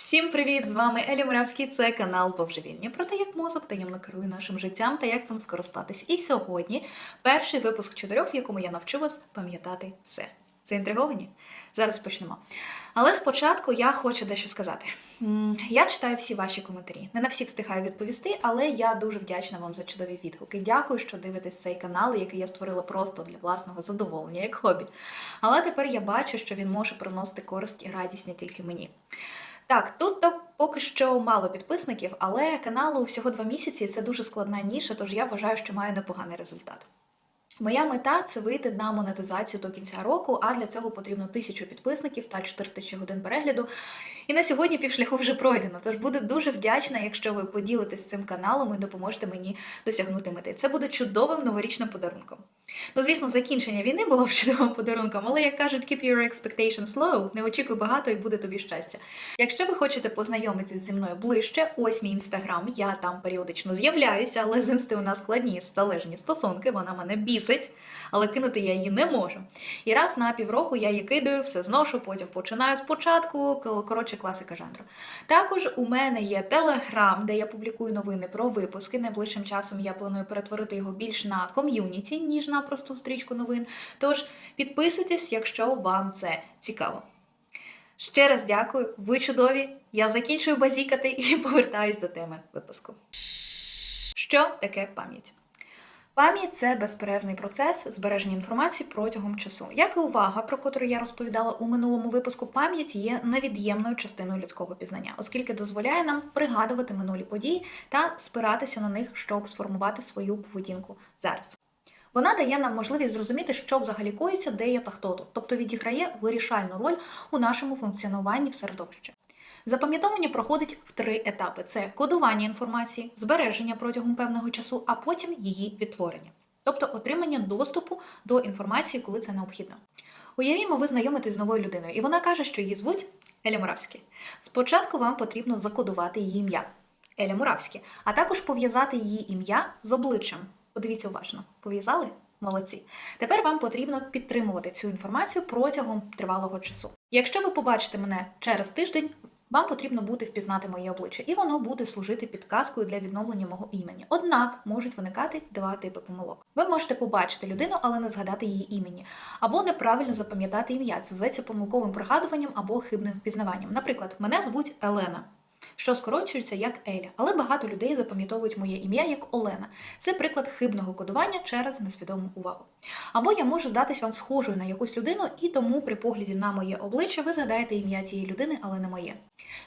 Всім привіт! З вами Елі Муравський. Це канал Божевільні про те, як мозок таємно керує нашим життям та як цим скористатись. І сьогодні перший випуск чотирьох, в якому я навчу вас пам'ятати все. Заінтриговані? Зараз почнемо. Але спочатку я хочу дещо сказати. Я читаю всі ваші коментарі. Не на всі встигаю відповісти, але я дуже вдячна вам за чудові відгуки. Дякую, що дивитесь цей канал, який я створила просто для власного задоволення, як хобі. Але тепер я бачу, що він може приносити користь і радість не тільки мені. Так, тут то поки що мало підписників, але каналу всього два місяці і це дуже складна ніша, тож я вважаю, що маю непоганий результат. Моя мета це вийти на монетизацію до кінця року, а для цього потрібно тисячу підписників та 4 тисячі годин перегляду. І на сьогодні півшляху вже пройдено. Тож буду дуже вдячна, якщо ви поділитесь цим каналом і допоможете мені досягнути мети. Це буде чудовим новорічним подарунком. Ну, звісно, закінчення війни було б чудовим подарунком, але як кажуть, keep your expectations low, не очікуй багато і буде тобі щастя. Якщо ви хочете познайомитись зі мною ближче, ось мій інстаграм, я там періодично з'являюся, але з інсти у нас складні залежні стосунки, вона мене бісить, але кинути я її не можу. І раз на півроку я її кидаю, все зношу, потім починаю спочатку. Коротше, класика жанру. Також у мене є телеграм, де я публікую новини про випуски. Найближчим часом я планую перетворити його більш на ком'юніті, ніж на просту стрічку новин. Тож підписуйтесь, якщо вам це цікаво. Ще раз дякую, ви чудові. Я закінчую базікати і повертаюсь до теми випуску. Що таке пам'ять? Пам'ять це безперервний процес збереження інформації протягом часу. Як і увага, про котру я розповідала у минулому випуску, пам'ять є невід'ємною частиною людського пізнання, оскільки дозволяє нам пригадувати минулі події та спиратися на них, щоб сформувати свою поведінку зараз. Вона дає нам можливість зрозуміти, що взагалі коїться, де є та хто тут, тобто відіграє вирішальну роль у нашому функціонуванні в середовищі. Запам'ятовування проходить в три етапи: це кодування інформації, збереження протягом певного часу, а потім її відтворення, тобто отримання доступу до інформації, коли це необхідно. Уявімо, ви знайомитесь з новою людиною, і вона каже, що її звуть Еля Муравський. Спочатку вам потрібно закодувати її ім'я Еля Муравський, а також пов'язати її ім'я з обличчям. Подивіться уважно, пов'язали? Молодці. Тепер вам потрібно підтримувати цю інформацію протягом тривалого часу. Якщо ви побачите мене через тиждень, вам потрібно буде впізнати моє обличчя, і воно буде служити підказкою для відновлення мого імені. Однак можуть виникати два типи помилок. Ви можете побачити людину, але не згадати її імені, або неправильно запам'ятати ім'я. Це зветься помилковим пригадуванням або хибним впізнаванням. Наприклад, мене звуть Елена. Що скорочується як Еля, але багато людей запам'ятовують моє ім'я як Олена. Це приклад хибного кодування через несвідому увагу. Або я можу здатись вам схожою на якусь людину, і тому при погляді на моє обличчя ви згадаєте ім'я цієї людини, але не моє.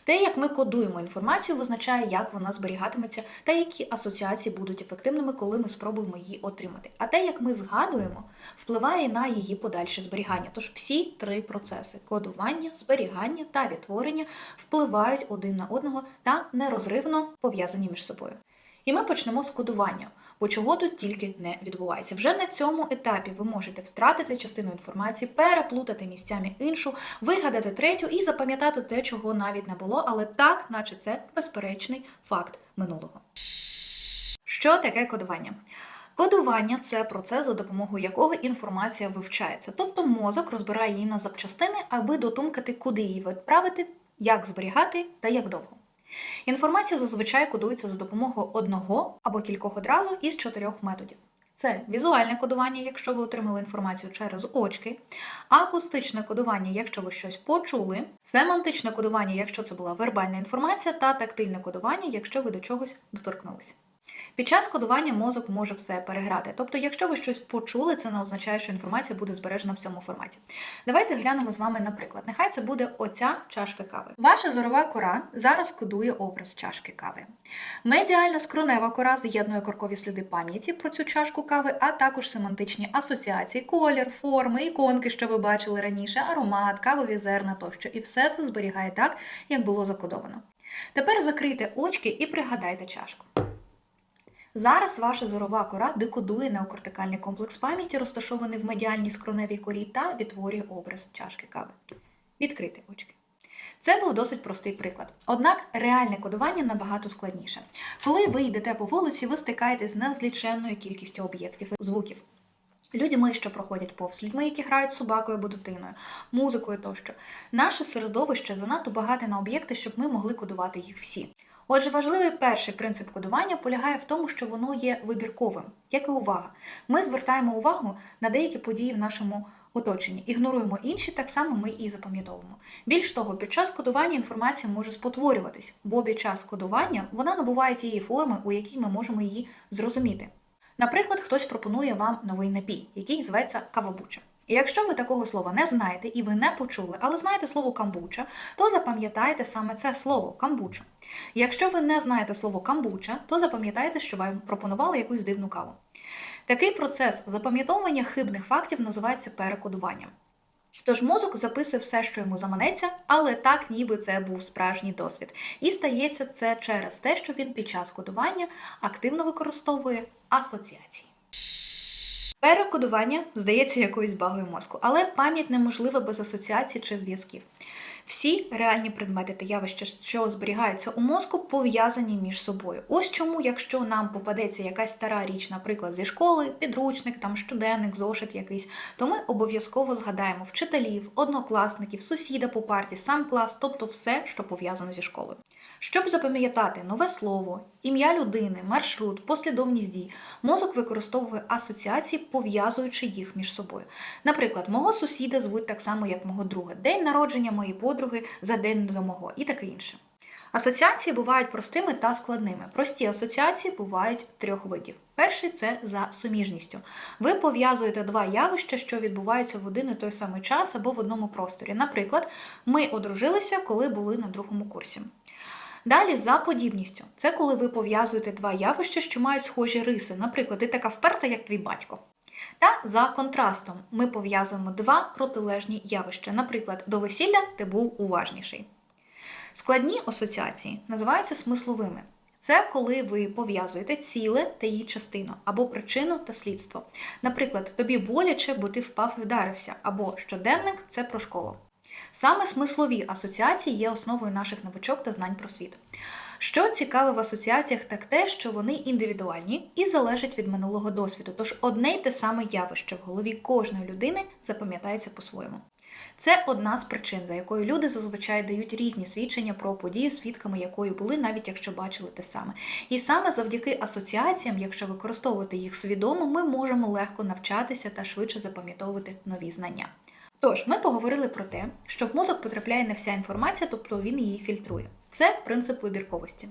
Те, як ми кодуємо інформацію, визначає, як вона зберігатиметься та які асоціації будуть ефективними, коли ми спробуємо її отримати. А те, як ми згадуємо, впливає на її подальше зберігання. Тож всі три процеси кодування, зберігання та відтворення впливають один на одного та нерозривно пов'язані між собою. І ми почнемо з кодування, бо чого тут тільки не відбувається. Вже на цьому етапі ви можете втратити частину інформації, переплутати місцями іншу, вигадати третю і запам'ятати те, чого навіть не було, але так, наче це безперечний факт минулого. Що таке кодування? Кодування це процес, за допомогою якого інформація вивчається, тобто мозок розбирає її на запчастини, аби дотумкати, куди її відправити, як зберігати та як довго. Інформація зазвичай кодується за допомогою одного або кількох одразу із чотирьох методів. Це візуальне кодування, якщо ви отримали інформацію через очки, акустичне кодування, якщо ви щось почули, семантичне кодування, якщо це була вербальна інформація, та тактильне кодування, якщо ви до чогось доторкнулися. Під час кодування мозок може все переграти. Тобто, якщо ви щось почули, це не означає, що інформація буде збережена в цьому форматі. Давайте глянемо з вами наприклад. Нехай це буде оця чашка кави. Ваша зорова кора зараз кодує образ чашки кави. Медіальна скронева кора з'єднує коркові сліди пам'яті про цю чашку кави, а також семантичні асоціації, колір, форми, іконки, що ви бачили раніше, аромат, кавові зерна тощо. І все це зберігає так, як було закодовано. Тепер закрийте очки і пригадайте чашку. Зараз ваша зорова кора декодує неокортикальний комплекс пам'яті, розташований в медіальній скроневій корі, та відтворює образ чашки кави. Відкрити очки. Це був досить простий приклад. Однак реальне кодування набагато складніше. Коли ви йдете по вулиці, ви стикаєтесь з незліченною кількістю об'єктів і звуків. Людьми, що проходять повз, людьми, які грають собакою або дитиною, музикою тощо. Наше середовище занадто багате на об'єкти, щоб ми могли кодувати їх всі. Отже, важливий перший принцип кодування полягає в тому, що воно є вибірковим, як і увага. Ми звертаємо увагу на деякі події в нашому оточенні, ігноруємо інші, так само ми і запам'ятовуємо. Більш того, під час кодування інформація може спотворюватись, бо під час кодування вона набуває тієї форми, у якій ми можемо її зрозуміти. Наприклад, хтось пропонує вам новий напій, який зветься кавабуча. І якщо ви такого слова не знаєте і ви не почули, але знаєте слово камбуча, то запам'ятаєте саме це слово камбуча. Якщо ви не знаєте слово камбуча, то запам'ятайте, що вам пропонували якусь дивну каву. Такий процес запам'ятовування хибних фактів називається перекодуванням. Тож мозок записує все, що йому заманеться, але так, ніби це був справжній досвід. І стається це через те, що він під час кодування активно використовує асоціації. Перекодування здається якоюсь багою мозку, але пам'ять неможлива без асоціацій чи зв'язків. Всі реальні предмети та явища, що зберігаються у мозку, пов'язані між собою. Ось чому, якщо нам попадеться якась стара річ, наприклад, зі школи, підручник, там щоденник, зошит якийсь, то ми обов'язково згадаємо вчителів, однокласників, сусіда по парті, сам клас, тобто все, що пов'язано зі школою. Щоб запам'ятати нове слово, ім'я людини, маршрут, послідовність дій, мозок використовує асоціації, пов'язуючи їх між собою. Наприклад, мого сусіда звуть так само, як мого друга, день народження моєї подруги за день до мого і таке інше. Асоціації бувають простими та складними. Прості асоціації бувають трьох видів. Перший це за суміжністю. Ви пов'язуєте два явища, що відбуваються в один і той самий час або в одному просторі. Наприклад, ми одружилися, коли були на другому курсі. Далі за подібністю. Це коли ви пов'язуєте два явища, що мають схожі риси. Наприклад, ти така вперта, як твій батько. Та за контрастом ми пов'язуємо два протилежні явища. Наприклад, до весілля ти був уважніший. Складні асоціації називаються смисловими. Це коли ви пов'язуєте ціле та її частину, або причину та слідство. Наприклад, тобі боляче, бо ти впав і вдарився, або щоденник це про школу. Саме смислові асоціації є основою наших навичок та знань про світ. Що цікаве в асоціаціях, так те, що вони індивідуальні і залежать від минулого досвіду, тож одне й те саме явище в голові кожної людини запам'ятається по-своєму. Це одна з причин, за якою люди зазвичай дають різні свідчення про подію, свідками якої були, навіть якщо бачили те саме. І саме завдяки асоціаціям, якщо використовувати їх свідомо, ми можемо легко навчатися та швидше запам'ятовувати нові знання. Тож, ми поговорили про те, що в мозок потрапляє не вся інформація, тобто він її фільтрує. Це принцип вибірковості.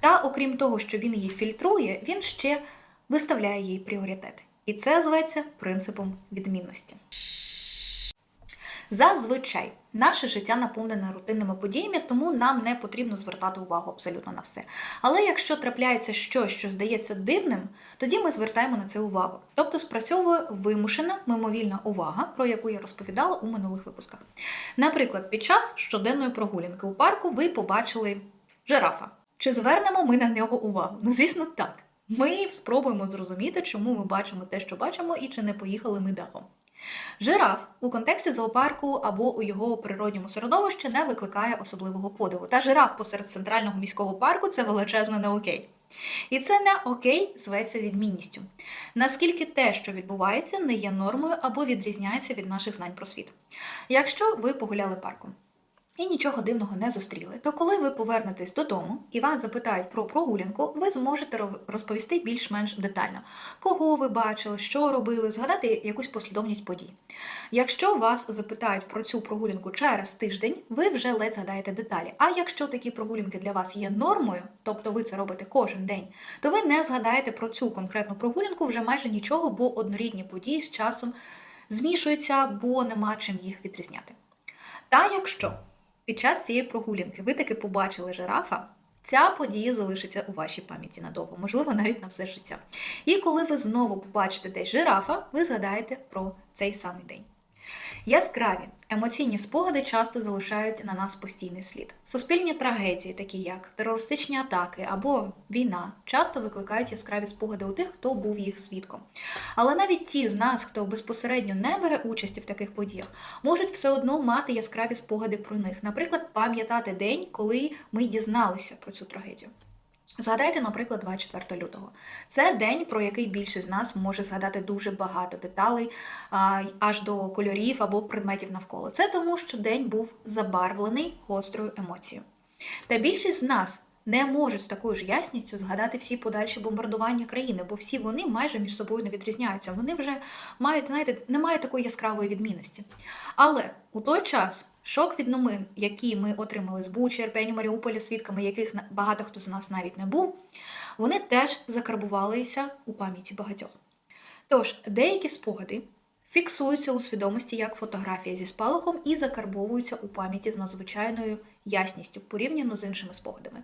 Та окрім того, що він її фільтрує, він ще виставляє їй пріоритети. І це зветься принципом відмінності. Зазвичай наше життя наповнене рутинними подіями, тому нам не потрібно звертати увагу абсолютно на все. Але якщо трапляється щось, що здається дивним, тоді ми звертаємо на це увагу. Тобто спрацьовує вимушена мимовільна увага, про яку я розповідала у минулих випусках. Наприклад, під час щоденної прогулянки у парку ви побачили жирафа. Чи звернемо ми на нього увагу? Ну, звісно, так. Ми спробуємо зрозуміти, чому ми бачимо те, що бачимо, і чи не поїхали ми дахом. Жираф у контексті зоопарку або у його природньому середовищі не викликає особливого подиву. Та жираф посеред центрального міського парку це величезно не окей. І це не окей зветься відмінністю. Наскільки те, що відбувається, не є нормою або відрізняється від наших знань про світ. Якщо ви погуляли парком, і нічого дивного не зустріли, то коли ви повернетесь додому і вас запитають про прогулянку, ви зможете розповісти більш-менш детально, кого ви бачили, що робили, згадати якусь послідовність подій. Якщо вас запитають про цю прогулянку через тиждень, ви вже ледь згадаєте деталі. А якщо такі прогулянки для вас є нормою, тобто ви це робите кожен день, то ви не згадаєте про цю конкретну прогулянку вже майже нічого, бо однорідні події з часом змішуються, бо нема чим їх відрізняти. Та якщо під час цієї прогулянки ви таки побачили жирафа, ця подія залишиться у вашій пам'яті надовго, можливо, навіть на все життя. І коли ви знову побачите десь жирафа, ви згадаєте про цей самий день. Яскраві емоційні спогади часто залишають на нас постійний слід. Суспільні трагедії, такі як терористичні атаки або війна, часто викликають яскраві спогади у тих, хто був їх свідком. Але навіть ті з нас, хто безпосередньо не бере участі в таких подіях, можуть все одно мати яскраві спогади про них, наприклад, пам'ятати день, коли ми дізналися про цю трагедію. Згадайте, наприклад, 24 лютого. Це день, про який більшість з нас може згадати дуже багато деталей, аж до кольорів або предметів навколо. Це тому, що день був забарвлений гострою емоцією. Та більшість з нас не можуть з такою ж ясністю згадати всі подальші бомбардування країни, бо всі вони майже між собою не відрізняються. Вони вже мають, знаєте, не мають такої яскравої відмінності. Але у той час шок від новин, які ми отримали з Бучі, Ірпені, Маріуполя, свідками яких багато хто з нас навіть не був, вони теж закарбувалися у пам'яті багатьох. Тож, деякі спогади фіксуються у свідомості як фотографія зі спалахом і закарбовуються у пам'яті з надзвичайною ясністю порівняно з іншими спогадами.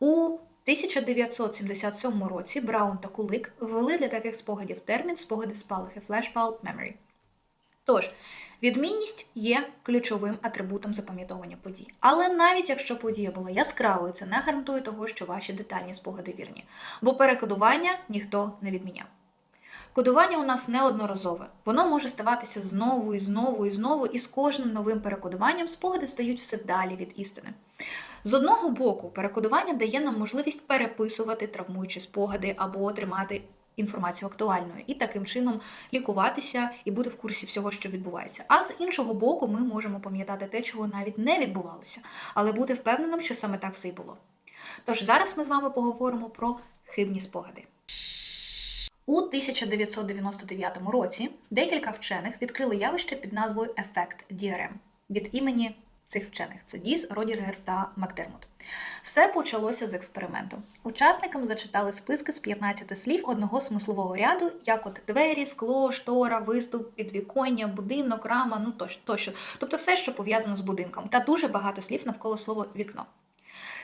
У 1977 році Браун та Кулик ввели для таких спогадів термін спогади спалахи flashbulb memory. Тож, відмінність є ключовим атрибутом запам'ятовування подій. Але навіть якщо подія була яскравою, це не гарантує того, що ваші детальні спогади вірні, бо перекодування ніхто не відміняв. Кодування у нас неодноразове. Воно може ставатися знову і знову і знову, і з кожним новим перекодуванням спогади стають все далі від істини. З одного боку, перекодування дає нам можливість переписувати травмуючі спогади або тримати інформацію актуальною і таким чином лікуватися і бути в курсі всього, що відбувається. А з іншого боку, ми можемо пам'ятати те, чого навіть не відбувалося, але бути впевненим, що саме так все й було. Тож зараз ми з вами поговоримо про хибні спогади. У 1999 році декілька вчених відкрили явище під назвою ефект DRM від імені цих вчених це Діз, Родігер та Макдермот. Все почалося з експерименту. Учасникам зачитали списки з 15 слів одного смислового ряду, як от двері, скло, штора, виступ, підвіконня, будинок, рама, ну тощо, тощо. Тобто все, що пов'язано з будинком, та дуже багато слів навколо слова вікно.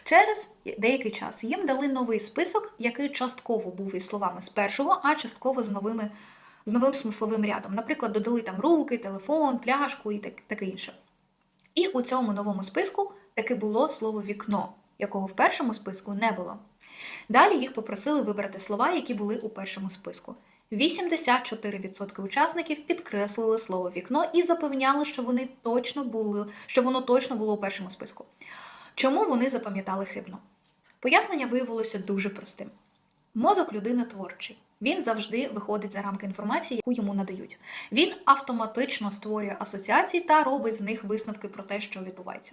Через деякий час їм дали новий список, який частково був із словами з першого, а частково з новими з новим смисловим рядом. Наприклад, додали там руки, телефон, пляшку і так, таке інше. І у цьому новому списку таки було слово вікно, якого в першому списку не було. Далі їх попросили вибрати слова, які були у першому списку. 84% учасників підкреслили слово вікно і запевняли, що вони точно були, що воно точно було у першому списку. Чому вони запам'ятали хибно? Пояснення виявилося дуже простим. Мозок людини творчий. Він завжди виходить за рамки інформації, яку йому надають. Він автоматично створює асоціації та робить з них висновки про те, що відбувається.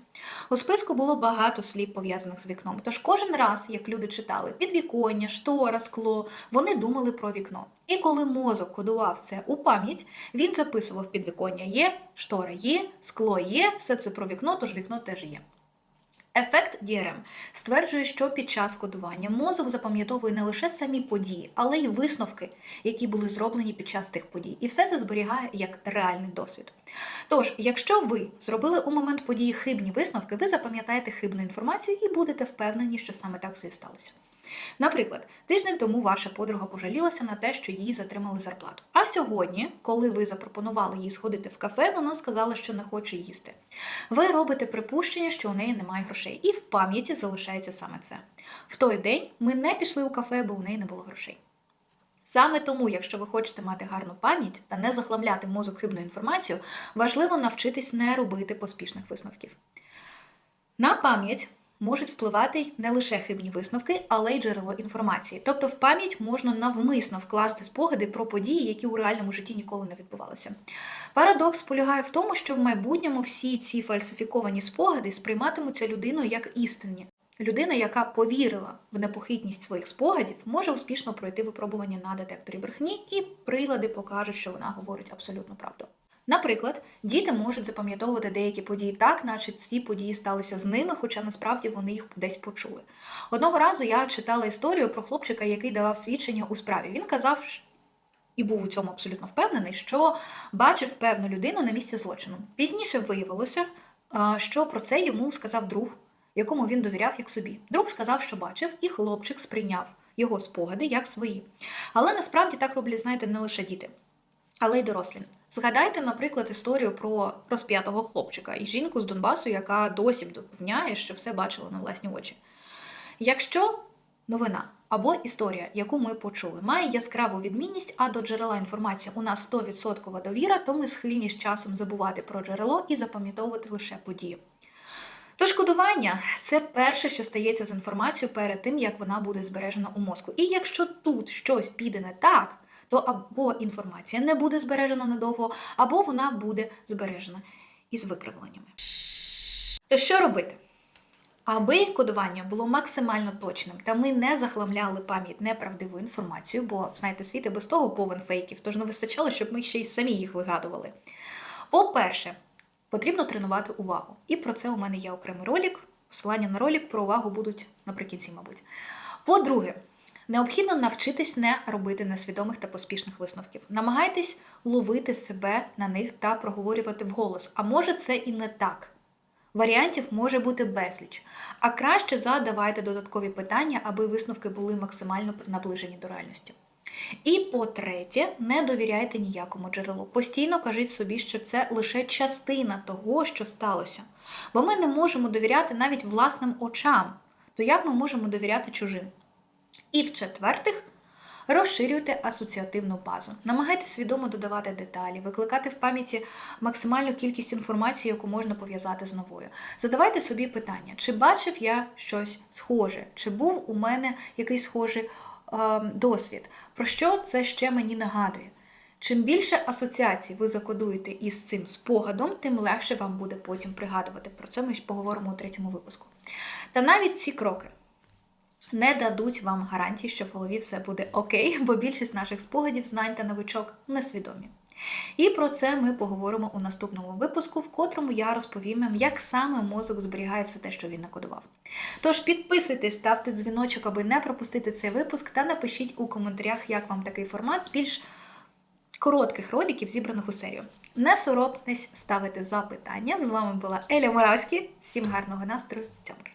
У списку було багато слів пов'язаних з вікном. Тож кожен раз, як люди читали підвіконня, штора, скло, вони думали про вікно. І коли мозок кодував це у пам'ять, він записував підвіконня є, штора є, скло є, все це про вікно, тож вікно теж є. Ефект DRM стверджує, що під час кодування мозок запам'ятовує не лише самі події, але й висновки, які були зроблені під час тих подій. І все це зберігає як реальний досвід. Тож, якщо ви зробили у момент події хибні висновки, ви запам'ятаєте хибну інформацію і будете впевнені, що саме так все і сталося. Наприклад, тиждень тому ваша подруга пожалілася на те, що їй затримали зарплату. А сьогодні, коли ви запропонували їй сходити в кафе, вона сказала, що не хоче їсти. Ви робите припущення, що у неї немає грошей, і в пам'яті залишається саме це. В той день ми не пішли у кафе, бо у неї не було грошей. Саме тому, якщо ви хочете мати гарну пам'ять та не захламляти мозок хибною інформацією, важливо навчитись не робити поспішних висновків. На пам'ять можуть впливати не лише хибні висновки, але й джерело інформації. Тобто в пам'ять можна навмисно вкласти спогади про події, які у реальному житті ніколи не відбувалися. Парадокс полягає в тому, що в майбутньому всі ці фальсифіковані спогади сприйматимуться людиною як істинні. Людина, яка повірила в непохитність своїх спогадів, може успішно пройти випробування на детекторі брехні, і прилади покажуть, що вона говорить абсолютну правду. Наприклад, діти можуть запам'ятовувати деякі події так, наче ці події сталися з ними, хоча насправді вони їх десь почули. Одного разу я читала історію про хлопчика, який давав свідчення у справі. Він казав, і був у цьому абсолютно впевнений, що бачив певну людину на місці злочину. Пізніше виявилося, що про це йому сказав друг, якому він довіряв як собі. Друг сказав, що бачив, і хлопчик сприйняв його спогади як свої. Але насправді так роблять, знаєте, не лише діти. Але й дорослі. Згадайте, наприклад, історію про розп'ятого хлопчика і жінку з Донбасу, яка досі запевняє, що все бачила на власні очі. Якщо новина або історія, яку ми почули, має яскраву відмінність, а до джерела інформації у нас 100% довіра, то ми схильні з часом забувати про джерело і запам'ятовувати лише події. Тож кодування це перше, що стається з інформацією перед тим, як вона буде збережена у мозку. І якщо тут щось піде не так, то або інформація не буде збережена надовго, або вона буде збережена із викривленнями. То що робити? Аби кодування було максимально точним, та ми не захламляли пам'ять неправдивою інформацією, бо знаєте, світ і без того повен фейків, тож не вистачало, щоб ми ще й самі їх вигадували. По-перше, потрібно тренувати увагу. І про це у мене є окремий ролик. Посилання на ролик про увагу будуть наприкінці, мабуть. По-друге, необхідно навчитись не робити несвідомих та поспішних висновків. Намагайтесь ловити себе на них та проговорювати вголос. А може, це і не так. Варіантів може бути безліч. А краще задавайте додаткові питання, аби висновки були максимально наближені до реальності. І по-третє, не довіряйте ніякому джерелу. Постійно кажіть собі, що це лише частина того, що сталося. Бо ми не можемо довіряти навіть власним очам. То як ми можемо довіряти чужим? І в-четвертих, розширюйте асоціативну базу. Намагайтеся свідомо додавати деталі, викликати в пам'яті максимальну кількість інформації, яку можна пов'язати з новою. Задавайте собі питання, чи бачив я щось схоже, чи був у мене якийсь схожий досвід, про що це ще мені нагадує. Чим більше асоціацій ви закодуєте із цим спогадом, тим легше вам буде потім пригадувати. Про це ми поговоримо у третьому випуску. Та навіть ці кроки не дадуть вам гарантії, що в голові все буде окей, бо більшість наших спогадів, знань та навичок несвідомі. І про це ми поговоримо у наступному випуску, в котрому я розповім вам, як саме мозок зберігає все те, що він накодував. Тож підписуйтесь, ставте дзвіночок, аби не пропустити цей випуск, та напишіть у коментарях, як вам такий формат з більш коротких роликів, зібраних у серію. Не соромтесь ставити запитання. З вами була Еля Моравський. Всім гарного настрою, цьомки!